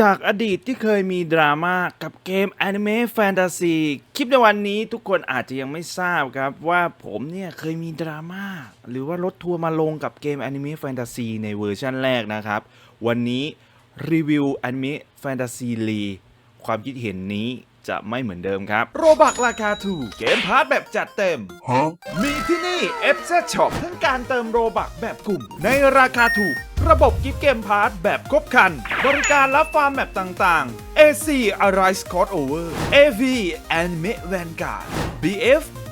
จากอดีตที่เคยมีดราม่ากับเกมแอนิเมะแฟนตาซีคลิปในวันนี้ทุกคนอาจจะยังไม่ทราบครับ ว่าผมเนี่ยเคยมีดราม่าหรือว่ารถทัวร์มาลงกับเกมแอนิเมะแฟนตาซีในเวอร์ชันแรกนะครับ วันนี้รีวิวแอนิเมะแฟนตาซีลีความคิดเห็นนี้ จะไม่เหมือนเดิมครับ โรบักราคาถูก เกมพาร์ทแบบจัดเต็ม Huh? มีที่นี่ f z Shop ทั้งการเติมโรบักแบบกลุ่ม ในราคาถูก ระบบกิฟต์เกมพาร์ทแบบครบครัน บริการรับฟาร์มแบบต่างๆ AC Arise Crossover AV Anime Vanguard BF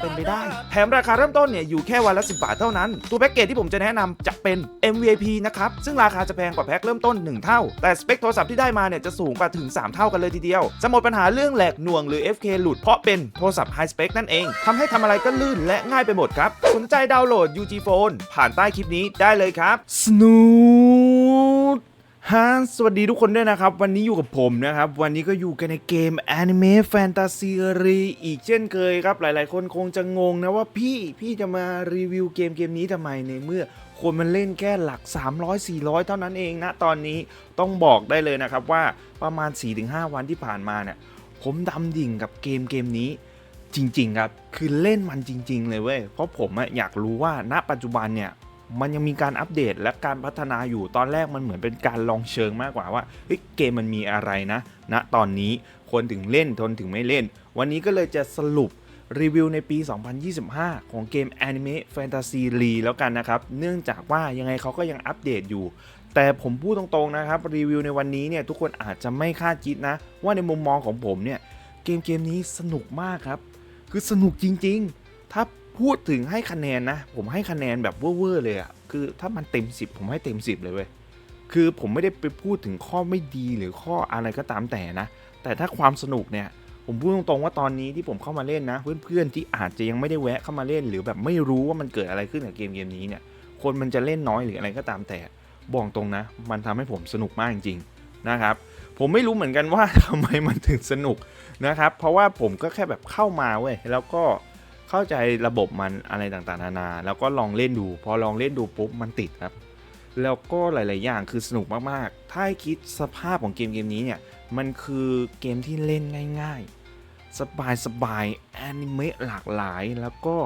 เป็นไปได้ แถมราคาเริ่มต้นเนี่ยอยู่แค่วันละ 10 บาทเท่านั้น ตัวแพ็กเกจที่ผมจะแนะนำจะเป็น MVIP นะครับ ซึ่งราคาจะแพงกว่าแพ็คเริ่มต้น 1 เท่า แต่สเปคโทรศัพท์ที่ได้มาเนี่ยจะสูงกว่าถึง 3 เท่ากันเลยทีเดียว จะหมดปัญหาเรื่องแหลกหน่วงหรือ FK หลุดเพราะเป็นโทรศัพท์ไฮสเปคนั่นเองทำให้ทำอะไรก็ลื่นและง่ายไปหมดครับ สนใจดาวน์โหลด UG Phone ผ่านใต้คลิปนี้ได้เลยครับ Snoot ฮะสวัสดีทุกคนด้วยนะครับ วันนี้อยู่กับผมนะครับ วันนี้ก็อยู่กันในเกม Anime Fantasy รีอีกเช่นเคยครับ หลายๆ คนคงจะงงนะว่าพี่พี่จะมารีวิวเกมเกมนี้ทำไมในเมื่อคนมันเล่นแค่หลัก 300 400 เท่านั้นเองนะ ตอนนี้ต้องบอกได้เลยนะครับว่าประมาณ 4-5 วันที่ผ่านมาเนี่ย ผมดำดิ่งกับเกมเกมนี้จริง ๆ ครับ คือเล่นมันจริง ๆ เลยเว้ยเพราะผมอยากรู้ว่าณปัจจุบันเนี่ย มันยังมีการอัปเดตและการพัฒนาอยู่ตอนแรกมันเหมือนเป็นการลองเชิงมากกว่าว่าเฮ้ยเกมมันมีอะไรนะณตอนนี้คนถึงเล่นทนถึงไม่เล่น วันนี้ก็เลยจะสรุปรีวิวในปี 2025 ของเกม Anime Fantasy l e แล้วกันนะครับ เนื่องจากว่ายังไงเขาก็ยังอัปเดตอยู่ แต่ผมพูดตรงๆนะครับ รีวิวในวันนี้เนี่ยทุกคนอาจจะไม่คาดคิดนะ ว่าในมุมมองของผมเนี่ย เกมเกมนี้สนุกมากครับ คือสนุกจริงๆ ถ้า พูดถึงให้คะแนนนะ ผมให้คะแนนแบบเว่อร์เลยอะคือถ้ามันเต็ม 10 ผมให้เต็ม 10 เลยเว้ยคือผมไม่ได้ไปพูดถึงข้อไม่ดีหรือข้ออะไรก็ตามแต่นะ แต่ถ้าความสนุกเนี่ย ผมพูดตรงๆว่าตอนนี้ที่ผมเข้ามาเล่นนะ เพื่อนๆที่อาจจะยังไม่ได้แวะเข้ามาเล่น หรือแบบไม่รู้ว่ามันเกิดอะไรขึ้นกับเกมเกมนี้เนี่ย คนมันจะเล่นน้อยหรืออะไรก็ตามแต่บอกตรงนะ มันทำให้ผมสนุกมากจริงๆนะครับผมไม่รู้เหมือนกันว่าทำไมมันถึงสนุกนะครับ เพราะว่าผมก็แค่แบบเข้ามาเว้ยแล้วก็ เข้าใจระบบมันอะไรต่างๆนานา แล้วก็ลองเล่นดู พอลองเล่นดูปุ๊บมันติดครับ แล้วก็หลาย ๆ อย่างคือสนุกมากๆ ถ้าคิดสภาพของเกมเกมนี้เนี่ย มันคือเกมที่เล่นง่าย ๆ สบายๆแอนิเมะหลากหลายแล้วก็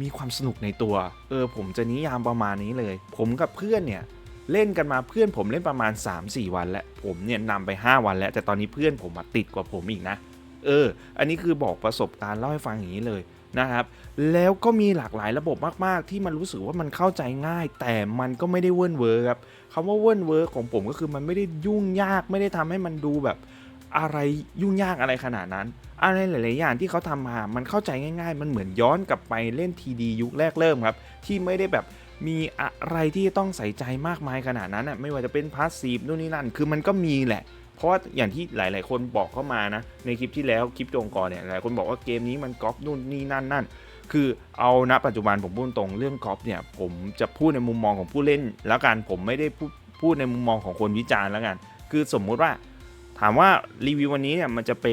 มีความสนุกในตัว เออผมจะนิยามประมาณนี้เลย ผมกับเพื่อนเนี่ยเล่นกันมาเพื่อนผมเล่นประมาณ 3-4 วัน แล้วผมเนี่ยนำไป 5 วันแล้ว แต่ตอนนี้เพื่อนผมมาติดกว่าผมอีกนะ เออ อันนี้คือบอกประสบการณ์เล่าให้ฟังอย่างนี้เลย นะครับ แล้วก็มีหลากหลายระบบมาก ๆ ที่มันรู้สึกว่ามันเข้าใจง่าย แต่มันก็ไม่ได้เวิร์นเวอร์ครับคำว่าเวิร์นเวอร์ของผมก็คือมันไม่ได้ยุ่งยากไม่ได้ทำให้มันดูแบบอะไรยุ่งยากอะไรขนาดนั้น อะไรหลาย ๆ อย่างที่เขาทำมา มันเข้าใจง่าย ๆ มันเหมือนย้อนกลับไปเล่นทีดียุคแรกเริ่มครับ ที่ไม่ได้แบบมีอะไรที่ต้องใส่ใจมากมายขนาดนั้นอะไม่ว่าจะเป็นพาสซีฟนู่นนี่นั่น คือมันก็มีแหละ เพราะว่าอย่างที่หลาย ๆ คนบอกเข้ามานะในคลิปที่แล้วคลิปจงก่อนเนี่ยหลายคนบอกว่าเกมนี้มันก๊อปนู่นนี่นั่นนั่นคือเอาณปัจจุบันผมพูดตรงเรื่องกอล์ฟเนี่ยผมจะพูดในมุมมองของผู้เล่น แล้วกันผมไม่ได้พูดพูดในมุมมองของคนวิจารณ์แล้วกัน คือสมมุติว่าถามว่ารีวิววันนี้เนี่ยมันจะไป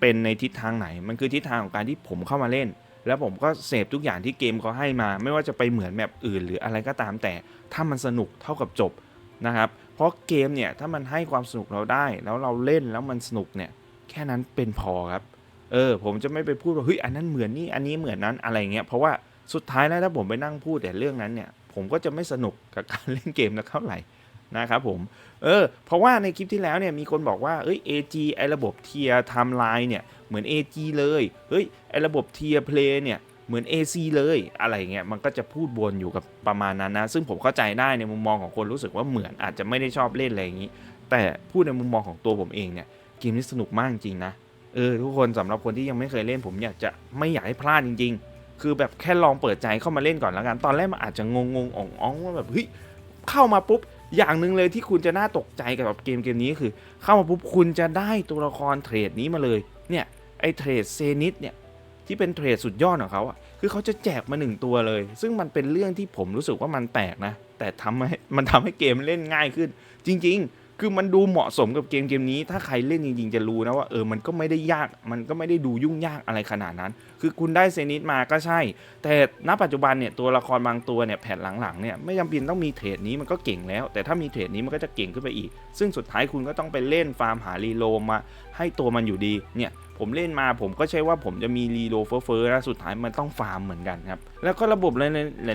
เป็นในทิศทางไหน มันคือทิศทางของการที่ผมเข้ามาเล่น แล้วผมก็เสพทุกอย่างที่เกมเขาให้มา ไม่ว่าจะไปเหมือนแบบอื่น หรืออะไรก็ตามแต่ถ้ามันสนุกเท่ากับจบนะครับ เพราะเกมเนี่ยถ้ามันให้ความสนุกเราได้ แล้วเราเล่นแล้วมันสนุกเนี่ยแค่นั้นเป็นพอครับ เออ ผมจะไม่ไปพูดว่าเฮ้ยอันนั้นเหมือนนี่อันนี้เหมือนนั้นอะไรเงี้ยเพราะว่าสุดท้ายแล้วถ้าผมไปนั่งพูดแต่เรื่องนั้นเนี่ย ผมก็จะไม่สนุกกับการเล่นเกมนะเท่าไหร่นะครับผม เออ เพราะว่าในคลิปที่แล้วเนี่ยมีคนบอกว่า เอ้ย AG ไอระบบเทียร์ไทม์ไลน์เนี่ย เหมือน AG เลย เฮ้ย ไอระบบเทียร์เพลย์เนี่ย เหมือน AC เลยอะไรเงี้ยมันก็จะพูดวนอยู่กับประมาณนั้นนะ ซึ่งผมเข้าใจได้ในมุมมองของคนรู้สึกว่าเหมือนอาจจะไม่ได้ชอบเล่นอะไรอย่างนี้ แต่พูดในมุมมองของตัวผมเองเนี่ยเกมนี้สนุกมากจริงนะเออทุกคนสำหรับคนที่ยังไม่เคยเล่นผมอยากจะไม่อยากให้พลาดจริง ๆ คือแบบแค่ลองเปิดใจเข้ามาเล่นก่อนแล้วกัน ตอนแรกมันอาจจะงงงๆอ่องๆว่าแบบเฮ้ยเข้ามาปุ๊บอย่างหนึ่งเลยที่คุณจะน่าตกใจกับเกมเกมนี้คือ เข้ามาปุ๊บคุณจะได้ตัวละครเทรดนี้มาเลยเนี่ยไอเทรดเซนิตเนี่ย ที่เป็นเทรดสุดยอดของเขาอะคือเขาจะแจกมาหนึ่งตัวเลย ซึ่งมันเป็นเรื่องที่ผมรู้สึกว่ามันแปลกนะ แต่ทำให้มันทำให้เกมเล่นง่ายขึ้น จริง ๆ คือมันดูเหมาะสมกับเกมเกมนี้ ถ้าใครเล่นจริงๆจะรู้นะว่าเออมันก็ไม่ได้ยาก มันก็ไม่ได้ดูยุ่งยากอะไรขนาดนั้น คือคุณได้เซนิตมาก็ใช่ แต่ณปัจจุบันเนี่ยตัวละครบางตัวเนี่ยแผ่นหลังๆเนี่ยไม่จำเป็นต้องมีเทรดนี้มันก็เก่งแล้ว แต่ถ้ามีเทรดนี้มันก็จะเก่งขึ้นไปอีก ซึ่งสุดท้ายคุณก็ต้องไปเล่นฟาร์มหารีโลมาให้ตัวมันอยู่ดีเนี่ยผมเล่นมาผมก็ใช่ว่าผมจะมีรีโลเฟ้อๆนะสุดท้ายมันต้องฟาร์มเหมือนกันครับ แล้วก็ระบบห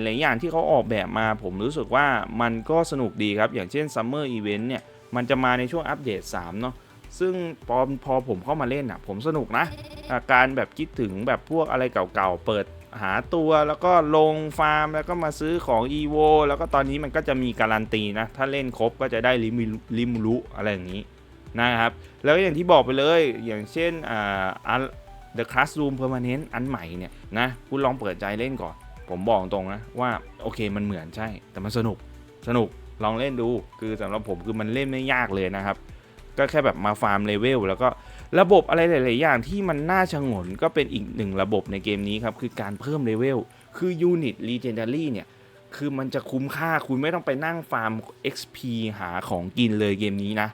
ลายๆอย่างที่เขาออกแบบมา ผมรู้สึกว่ามันก็สนุกดีครับ อย่างเช่นซัมเมอร์อีเวนต์เนี่ย มันจะมาในช่วงอัปเดต3เนาะซึ่งพอพอผมเข้ามาเล่นอะ ผมสนุกนะอะการแบบคิดถึงแบบพวกอะไรเก่าๆ เปิดหาตัวแล้วก็ลงฟาร์มแล้วก็มาซื้อของ e v o แล้วก็ตอนนี้มันก็จะมีการันตีนะ ถ้าเล่นครบก็จะได้ลิมิลิมรุอะไรอย่างนี้นะครับ แล้วอย่างที่บอกไปเลยอย่างเช่นอ่า The Classroom Permanent อันใหม่เนี่ยนะคุณลองเปิดใจเล่นก่อน ผมบอกตรงนะว่าโอเคมันเหมือนใช่แต่มันสนุกสนุก ลองเล่นดู คือสำหรับผมคือมันเล่นไม่ยากเลยนะครับ ก็แค่แบบมาฟาร์มเลเวลแล้วก็ระบบอะไรหลาย ๆ อย่างที่มันน่าชงนก็เป็นอีกหนึ่งระบบในเกมนี้ครับ คือการเพิ่มเลเวล คือยูนิต Legendary เนี่ย คือมันจะคุ้มค่าคุณไม่ต้องไปนั่งฟาร์ม XP หาของกินเลยเกมนี้นะ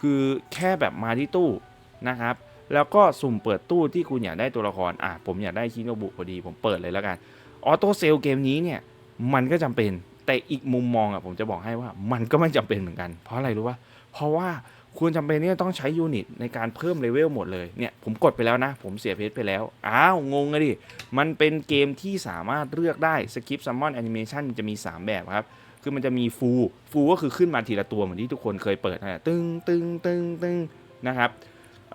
คือแค่แบบมาที่ตู้นะครับ แล้วก็สุ่มเปิดตู้ที่คุณอยากได้ตัวละคร อะผมอยากได้ชิโนบุพอดี ผมเปิดเลยแล้วกัน ออโต้เซลเกมนี้เนี่ย มันก็จำเป็น แต่อีกมุมมองอะผมจะบอกให้ว่ามันก็ไม่จำเป็นเหมือนกัน เพราะอะไรรู้ป่ะเพราะว่าคุณจำเป็นที่จะต้องใช้ยูนิตในการเพิ่มเลเวลหมดเลยเนี่ยผมกดไปแล้วนะ ผมเสียเพชรไปแล้ว อ้าวงงอะดิ มันเป็นเกมที่สามารถเลือกได้สคริปต์ซัมมอนแอนิเมชันจะมี 3 แบบครับ คือมันจะมีฟูลฟูลก็คือขึ้นมาทีละตัวเหมือนที่ทุกคนเคยเปิดนะตึงตึงตึงตึงนะครับ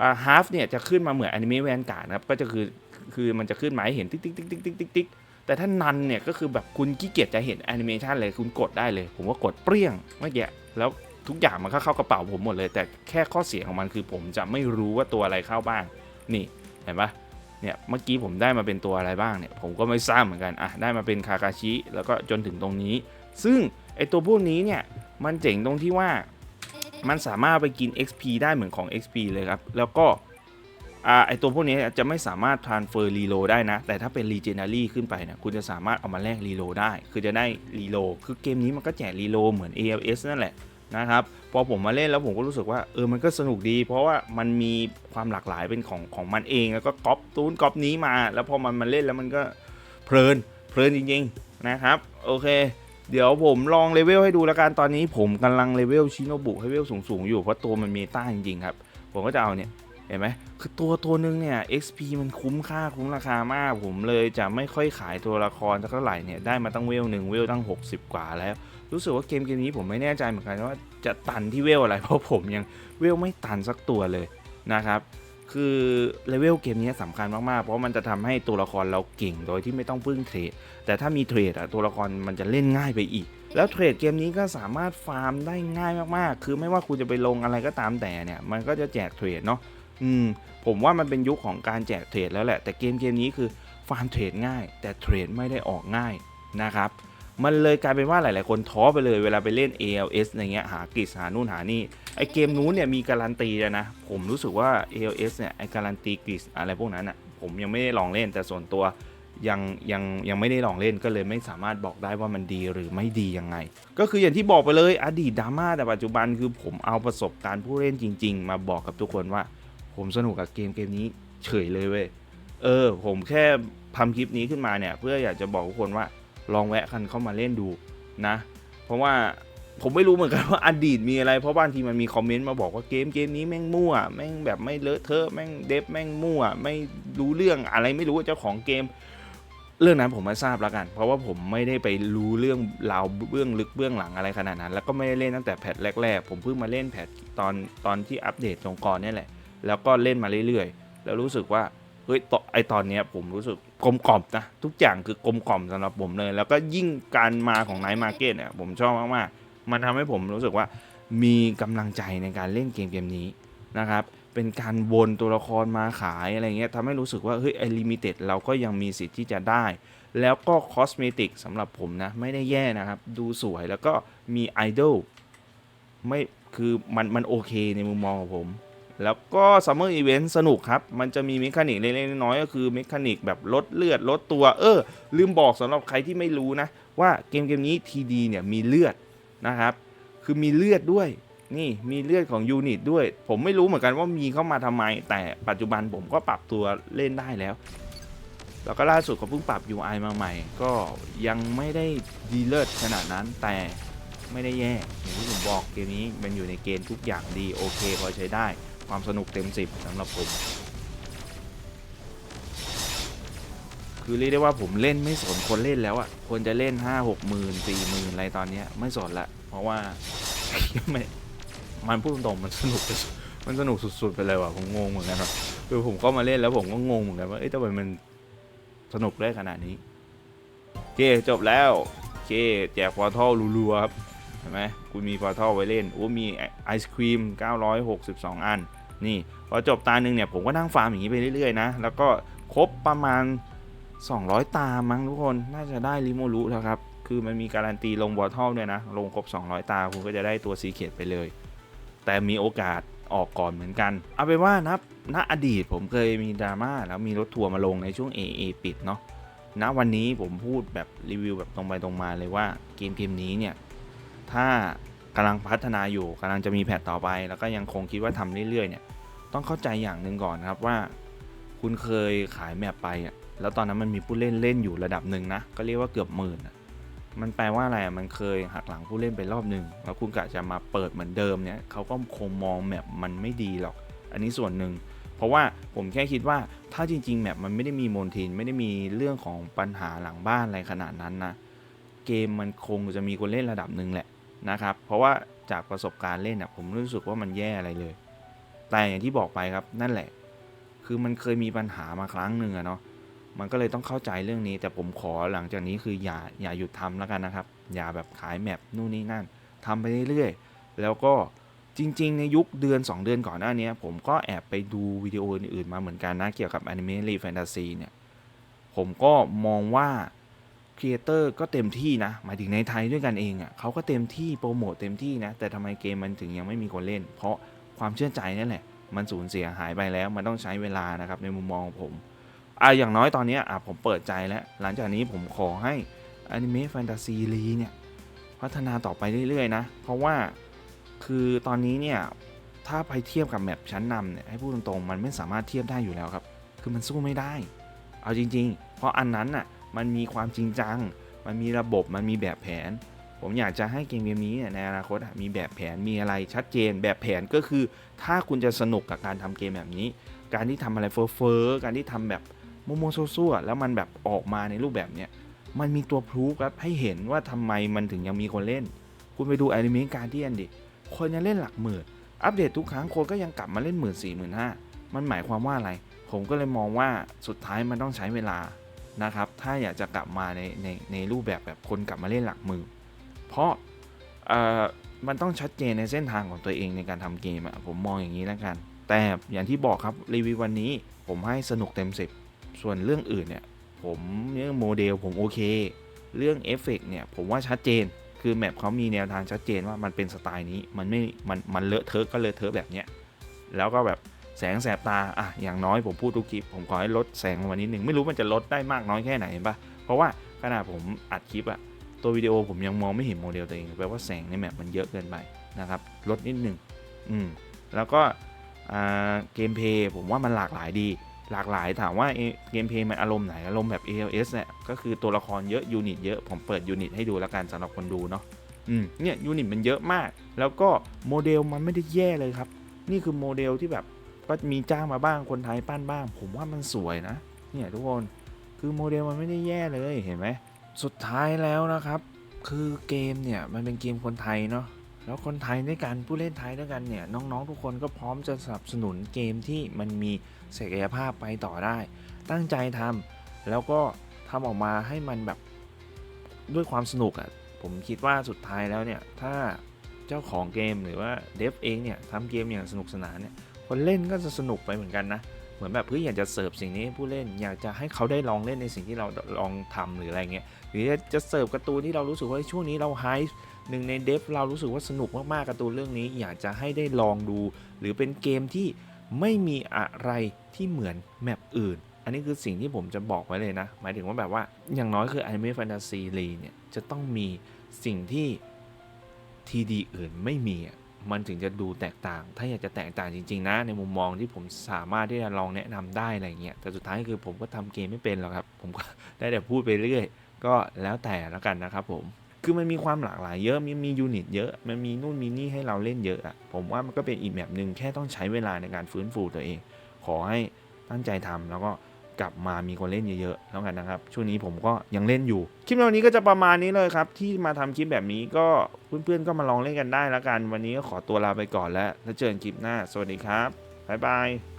อ่าฮาฟเนี่ยจะขึ้นมาเหมือนแอนิเมะแวนการ์ดครับก็จะคือคือมันจะขึ้นมาให้เห็นติ๊กติ๊กติ๊กติ๊กติ๊กติ๊กติ๊ก แต่ถ้านันเนี่ยก็คือแบบคุณขี้เกียจจะเห็นแอนิเมชันเลยคุณกดได้เลย ผมก็กดเปรี้ยงเมื่อกี้แล้วทุกอย่างมันก็เข้ากระเป๋าผมหมดเลย แต่แค่ข้อเสียของมันคือผมจะไม่รู้ว่าตัวอะไรเข้าบ้าง นี่เห็นปะเนี่ยเมื่อกี้ผมได้มาเป็นตัวอะไรบ้างเนี่ยผมก็ไม่ทราบเหมือนกันอะได้มาเป็นคาคาชิแล้วก็จนถึงตรงนี้ ซึ่งไอตัวพวกนี้เนี่ยมันเจ๋งตรงที่ว่ามันสามารถไปกิน XP ได้เหมือนของ XP เลยครับ แล้วก็ ไอตัวพวกนี้จะไม่สามารถ transfer reload ได้นะ แต่ถ้าเป็น legendary ขึ้นไปเนี่ยคุณจะสามารถเอามาแลก reload ได้ คือจะได้ reload คือเกมนี้มันก็แจก reload เหมือน ALS นั่นแหละนะครับ พอผมมาเล่นแล้วผมก็รู้สึกว่าเออมันก็สนุกดี เพราะว่ามันมีความหลากหลายเป็นของของมันเอง แล้วก็ก๊อปตูนก๊อปนี้มา แล้วพอมันมาเล่นแล้วมันก็เพลินเพลินจริงๆนะครับโอเคเดี๋ยวผมลองเลเวลให้ดูแล้วกันตอนนี้ผมกำลังเลเวลชิโนบุให้เวลสูงๆอยู่เพราะตัวมันเมตาจริงๆครับผมก็จะเอาเนี่ย เห็นไหมคือตัวตัวหนึ่งเนี่ย XP มันคุ้มค่าคุ้มราคามาก ผมเลยจะไม่ค่อยขายตัวละครสักเท่าไหร่เนี่ย ได้มาตั้งเวลหนึ่งเวลตั้ง 60 กว่าแล้ว รู้สึกว่าเกมเกมนี้ผมไม่แน่ใจเหมือนกันว่าจะตันที่เวลอะไร เพราะผมยังเวลไม่ตันสักตัวเลยนะครับ คือเลเวลเกมนี้สำคัญมาก ๆ เพราะมันจะทำให้ตัวละครเราเก่งโดยที่ไม่ต้องพึ่งเทรด แต่ถ้ามีเทรดอะตัวละครมันจะเล่นง่ายไปอีกแล้วเทรดเกมนี้ก็สามารถฟาร์มได้ง่ายมากๆ คือไม่ว่าคุณจะไปลงอะไรก็ตามแต่เนี่ย มันก็จะแจกเทรดเนาะ อืมผมว่ามันเป็นยุคของการแจกเทรดแล้วแหละ แต่เกมเกมนี้คือฟาร์มเทรดง่าย แต่เทรดไม่ได้ออกง่ายนะครับ มันเลยกลายเป็นว่าหลาย ๆ คนท้อไปเลยเวลาไปเล่น ALS อะไรเงี้ยหากริดหานู่นหานี่ไอเกมนู้นเนี่ยมีการันตีแล้วนะ ผมรู้สึกว่า ALS เนี่ยไอการันตีกริดอะไรพวกนั้นอะผมยังไม่ได้ลองเล่นแต่ส่วนตัวยังยังยังไม่ได้ลองเล่นก็เลยไม่สามารถบอกได้ว่ามันดีหรือไม่ดียังไง ก็คืออย่างที่บอกไปเลยอดีตดราม่าแต่ปัจจุบันคือผมเอาประสบการณ์ผู้เล่นจริง ๆ มาบอกกับทุกคนว่า ผมสนุกกับเกมเกมนี้เฉยเลยเว้ย เออ ผมแค่ทำคลิปนี้ขึ้นมาเนี่ย เพื่ออยากจะบอกทุกคนว่าลองแวะกันเข้ามาเล่นดูนะ เพราะว่าผมไม่รู้เหมือนกันว่าอดีตมีอะไร เพราะบางทีมันมีคอมเมนต์มาบอกว่าเกมเกมนี้แม่งมั่ว แม่งแบบไม่เลอะเทอะแม่งเดฟแม่งมั่ว ไม่รู้เรื่องอะไรไม่รู้ว่าเจ้าของเกม เรื่องนั้นผมไม่ทราบแล้วกัน เพราะว่าผมไม่ได้ไปรู้เรื่องราวเบื้องลึกเบื้องหลังอะไรขนาดนั้น แล้วก็ไม่ได้เล่นตั้งแต่แพทแรกๆ ผมเพิ่งมาเล่นแพทตอนตอนที่อัปเดตตรงก่อนนี่แหละ แล้วก็เล่นมาเรื่อยๆ แล้วรู้สึกว่าเฮ้ยไอตอนเนี้ยผมรู้สึกกลมกล่อมนะทุกอย่างคือกลมกล่อมสำหรับผมเลย แล้วก็ยิ่งการมาของไนท์มาร์เก็ตเนี่ยผมชอบมากๆ มันทำให้ผมรู้สึกว่ามีกำลังใจในการเล่นเกมเกมนี้นะครับเป็นการวนตัวละครมาขายอะไรเงี้ยทำให้รู้สึกว่าเฮ้ยไอลิมิเต็ดเราก็ยังมีสิทธิ์ที่จะได้ แล้วก็คอสเมติกสำหรับผมนะ ไม่ได้แย่นะครับ ดูสวยแล้วก็มีไอดอลไม่คือมันมันโอเคในมุมมองของผม แล้วก็ซัมเมอร์อีเวนต์สนุกครับ มันจะมีเมคานิกเล็กๆน้อยๆก็คือเมคานิกแบบลดเลือดลดตัว เออ ลืมบอกสำหรับใครที่ไม่รู้นะ ว่าเกมเกมนี้ทีดีเนี่ยมีเลือดนะครับ คือมีเลือดด้วยนี่มีเลือดของยูนิตด้วย ผมไม่รู้เหมือนกันว่ามีเข้ามาทำไม แต่ปัจจุบันผมก็ปรับตัวเล่นได้แล้ว แล้วก็ล่าสุดเขาเพิ่งปรับ UI มาใหม่ ก็ยังไม่ได้ดีเลิศขนาดนั้นแต่ไม่ได้แย่อย่างที่ผมบอกเกมนี้มันอยู่ในเกณฑ์ทุกอย่างดีโอเคพอใช้ได้ ความสนุกเต็ม 10สำหรับผม คือเรียกได้ว่าผมเล่นไม่สนคนเล่นแล้วอะ่ะคนจะเล่น 5 6หมื่นสี่หมื่นอะไรตอนเนี้ยไม่สนละ เพราะว่าไม่มันพูดตรงมันสนุกมันสนุกสุด ๆ ไปเลยว่ะผมงงเหมือนกันครับคือผมก็มาเล่นแล้วผมก็งงเหมือนกันว่าเอ๊ะทำไมมันสนุกได้ขนาดนี้โอเคจบแล้วโอเคแจกพอทัลรัวๆครับ ห็นไหมคุณมีพอร์ทัลไว้เล่นโอ้มีไอศครีม 962 อัน นี่ พอจบตาหนึ่งเนี่ย ผมก็นั่งฟาร์มอย่างนี้ไปเรื่อยๆนะ แล้วก็ครบประมาณ 200 ตามั้งทุกคน น่าจะได้ลิโมรุแล้วครับ คือมันมีการันตีลงบอททัลด้วยนะ ลงครบ 200 ตา คุณก็จะได้ตัวซีเคดไปเลย แต่มีโอกาสออกก่อนเหมือนกัน เอาเป็นว่านะณอดีตผมเคยมีดราม่าแล้วมีรถทัวร์มาลงในช่วง AA ปิดเนาะณวันนี้ผมพูดแบบรีวิวแบบตรงไปตรงมาเลยว่าเกมเกมนี้เนี่ย ถ้ากำลังพัฒนาอยู่กำลังจะมีแพทต่อไป แล้วก็ยังคงคิดว่าทำเรื่อยๆเนี่ยต้องเข้าใจอย่างหนึ่งก่อนครับว่า คุณเคยขายแมปไปแล้วตอนนั้นมันมีผู้เล่นเล่นอยู่ระดับหนึ่งนะก็เรียกว่าเกือบหมื่นมันแปลว่าอะไรมันเคยหักหลังผู้เล่นไปรอบหนึ่งแล้วคุณกะจะมาเปิดเหมือนเดิมเนี่ยเขาก็คงมองแมปมันไม่ดีหรอก อันนี้ส่วนหนึ่งเพราะว่าผมแค่คิดว่าถ้าจริงๆแมปมันไม่ได้มีโมนทินไม่ได้มีเรื่องของปัญหาหลังบ้านอะไรขนาดนั้นนะเกมมันคงจะมีคนเล่นระดับหนึ่งแหละ นะครับ เพราะว่าจากประสบการณ์เล่นอะผมรู้สึกว่ามันแย่อะไรเลย แต่อย่างที่บอกไปครับนั่นแหละ คือมันเคยมีปัญหามาครั้งหนึ่งอะเนาะมันก็เลยต้องเข้าใจเรื่องนี้ แต่ผมขอหลังจากนี้คืออย่าอย่าหยุดทำแล้วกันนะครับ อย่าแบบขายแมปนู่นนี่นั่นทำไปเรื่อยๆ แล้วก็จริง ๆ ในยุคเดือน 2 เดือนก่อนหน้านี้ผมก็แอบไปดูวิดีโออื่นๆมาเหมือนกันนะ เกี่ยวกับอนิเมะรีแฟนตาซีเนี่ย ผมก็มองว่า ครีเอเตอร์ก็เต็มที่นะ หมายถึงในไทยด้วยกันเองอะ่ะเขาก็เต็มที่โปรโมทเต็มที่นะ แต่ทำไมเกมมันถึงยังไม่มีคนเล่น เพราะความเชื่อใจนั่นแหละ มันสูญเสียหายไปแล้ว มันต้องใช้เวลานะครับในมุมมองผมอะอย่างน้อยตอนนี้อะผมเปิดใจแล้ว หลังจากนี้ผมขอให้อนิเมะแฟนตาซีรีเนี่ย พัฒนาต่อไปเรื่อยๆนะ เพราะว่าคือตอนนี้เนี่ย ถ้าไปเทียบกับแมปชั้นนำเนี่ยให้พูดตรงๆ มันไม่สามารถเทียบได้อยู่แล้วครับ คือมันสู้ไม่ได้ เอาจริง ๆ เพราะอันนั้นน่ะ มันมีความจริงจัง มันมีระบบมันมีแบบแผน ผมอยากจะให้เกมเกมนี้ในอนาคตมีแบบแผนมีอะไรชัดเจน แบบแผนก็คือ ถ้าคุณจะสนุกกับการทำเกมแบบนี้ การที่ทำอะไรเฟ้อๆการที่ทำแบบโมโมโซซัวแล้วมันแบบออกมาในรูปแบบเนี้ยมันมีตัวพรูครับให้เห็นว่าทำไมมันถึงยังมีคนเล่น คุณไปดูอนิเมะการเดียนดิคนยังเล่นหลักหมื่นอัปเดตทุกครั้งคนก็ยังกลับมาเล่นหมื่นสี่หมื่นห้ามันหมายความว่าอะไร ผมก็เลยมองว่าสุดท้ายมันต้องใช้เวลานะครับ ถ้าอยากจะกลับมาในในในรูปแบบแบบคนกลับมาเล่นหลักมือ เพราะมันต้องชัดเจนในเส้นทางของตัวเองในการทำเกมอะผมมองอย่างนี้แล้วกัน แต่อย่างที่บอกครับรีวิววันนี้ผมให้สนุกเต็มสิบส่วนเรื่องอื่นเนี่ยผมเรื่องโมเดลผมโอเค เรื่องเอฟเฟกเนี่ยผมว่าชัดเจนคือแมปเขามีแนวทางชัดเจนว่ามันเป็นสไตล์นี้มันไม่มันมันเลอะเทอะก็เลอะเทอะแบบเนี้ยแล้วก็แบบ แสงแสบตาอะอย่างน้อยผมพูดทุกคลิปผมขอให้ลดแสงลงมานิดนึงไม่รู้มันจะลดได้มากน้อยแค่ไหนเห็นปะเพราะว่าขนาดผมอัดคลิปอะตัววิดีโอผมยังมองไม่เห็นโมเดลตัวเองแปลว่าแสงในแมปมันเยอะเกินไปนะครับลดนิดหนึ่งอืมแล้วก็เกมเพย์ผมว่ามันหลากหลายดี หลากหลายถามว่าเอเกมเพย์มันอารมณ์ไหนอารมณ์แบบ ALS เนี่ยก็คือตัวละครเยอะยูนิตเยอะผมเปิดยูนิตให้ดูแล้วกันสำหรับคนดูเนาะอืมเนี่ยยูนิตมันเยอะมาก แล้วก็โมเดลมันไม่ได้แย่เลยครับ นี่คือโมเดลที่แบบ ก็มีจ้างมาบ้างคนไทยปั้นบ้าง ผมว่ามันสวยนะ เนี่ยทุกคนคือโมเดลมันไม่ได้แย่เลยเห็นไหมสุดท้ายแล้วนะครับ คือเกมเนี่ยมันเป็นเกมคนไทยเนาะแล้วคนไทยด้วยกันผู้เล่นไทยด้วยกันเนี่ยน้องๆ ทุกคนก็พร้อมจะสนับสนุนเกมที่มันมีศักยภาพไปต่อได้ ตั้งใจทำแล้วก็ทำออกมาให้มันแบบด้วยความสนุกอะ่ะผมคิดว่าสุดท้ายแล้วเนี่ยถ้าเจ้าของเกมหรือว่าเดฟเองเนี่ยทำเกมอย่างสนุกสนานเนี่ย คนเล่นก็จะสนุกไปเหมือนกันนะ เหมือนแบบเพื่ออยากจะเสิร์ฟสิ่งนี้ให้ผู้เล่น อยากจะให้เขาได้ลองเล่นในสิ่งที่เราลองทำหรืออะไรเงี้ย หรือจะเสิร์ฟการ์ตูนที่เรารู้สึกว่าช่วงนี้เราไฮหนึ่งในเดฟเรารู้สึกว่าสนุกมากๆการ์ตูนเรื่องนี้ อยากจะให้ได้ลองดู หรือเป็นเกมที่ไม่มีอะไรที่เหมือนแมปอื่น อันนี้คือสิ่งที่ผมจะบอกไว้เลยนะ หมายถึงว่าแบบว่า อย่างน้อยคือ Anime Fantasy l e เนี่ย จะต้องมีสิ่งที่ทีดีอื่นไม่มีอะ มันถึงจะดูแตกต่าง ถ้าอยากจะแตกต่างจริง ๆ นะ ในมุมมองที่ผมสามารถที่จะลองแนะนำได้อะไรเงี้ยแต่สุดท้ายคือผมก็ทำเกมไม่เป็นหรอกครับ ผมก็ได้แต่พูดไปเรื่อย ก็แล้วแต่แล้วกันนะครับผมคือมันมีความหลากหลายเยอะมันมียูนิตเยอะ มันมีนู่นมีนี่ให้เราเล่นเยอะอะผมว่ามันก็เป็นอีกแบบหนึ่งแค่ต้องใช้เวลาในการฟื้นฟูตัวเอง ขอให้ตั้งใจทำแล้วก็ กลับมามีคนเล่นเยอะๆแล้วกันนะครับ ช่วงนี้ผมก็ยังเล่นอยู่ คลิปวันนี้ก็จะประมาณนี้เลยครับ ที่มาทำคลิปแบบนี้ก็เพื่อนๆก็มาลองเล่นกันได้แล้วกัน วันนี้ก็ขอตัวลาไปก่อนแล้วแล้วเจอกันคลิปหน้า สวัสดีครับบ๊ายบาย